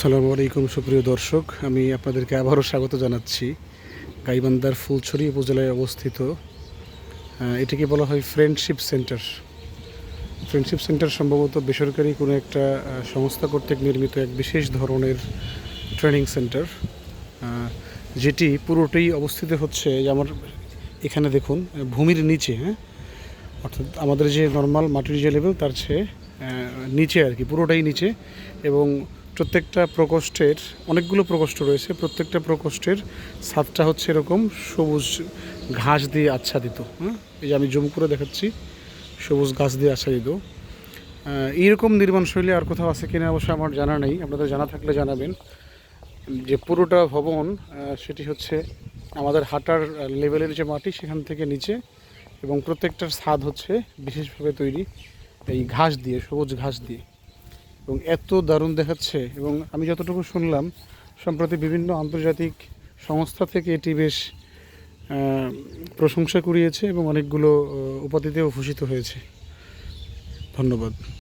সালামু আলাইকুম, সুপ্রিয় দর্শক। আমি আপনাদেরকে আবারও স্বাগত জানাচ্ছি গাইবান্ধার ফুলছড়ি উপজেলায় অবস্থিত। এটিকে বলা হয় ফ্রেন্ডশিপ সেন্টার ফ্রেন্ডশিপ সেন্টার সম্ভবত বেসরকারি কোনো একটা সংস্থা কর্তৃক নির্মিত এক বিশেষ ধরনের ট্রেনিং সেন্টার যেটি পুরোটাই অবস্থিত হচ্ছে এই আমার এখানে দেখুন, ভূমির নিচে হ্যাঁ? অর্থাৎ আমাদের যে নর্মাল মাটির যে লেভেল তার চেয়ে নিচে আর কি, পুরোটাই নিচে এবং প্রত্যেকটা প্রকোষ্ঠের, অনেকগুলো প্রকোষ্ঠ রয়েছে, প্রত্যেকটা প্রকোষ্ঠের ছাদটা হচ্ছে এরকম সবুজ ঘাস দিয়ে আচ্ছাদিত হ্যাঁ এই যে আমি জুম করে দেখাচ্ছি, সবুজ ঘাস দিয়ে আচ্ছাদিত। এইরকম নির্মাণ শৈলী আর কোথাও আছে কিনা অবশ্য আমার জানা নেই, আপনাদের জানা থাকলে জানাবেন। যে পুরোটা ভবন সেটি হচ্ছে আমাদের হাঁটার লেভেলের যে মাটি সেখান থেকে নিচে এবং প্রত্যেকটার ছাদ হচ্ছে বিশেষভাবে তৈরি এই ঘাস দিয়ে, সবুজ ঘাস দিয়ে। এবং এত দারুণ দেখাচ্ছে এবং আমি যতটুকু শুনলাম, সম্প্রতি বিভিন্ন আন্তর্জাতিক সংস্থা থেকে এটি বেশ প্রশংসা কুড়িয়েছে এবং অনেকগুলো উপাধিতেও ভূষিত হয়েছে। ধন্যবাদ।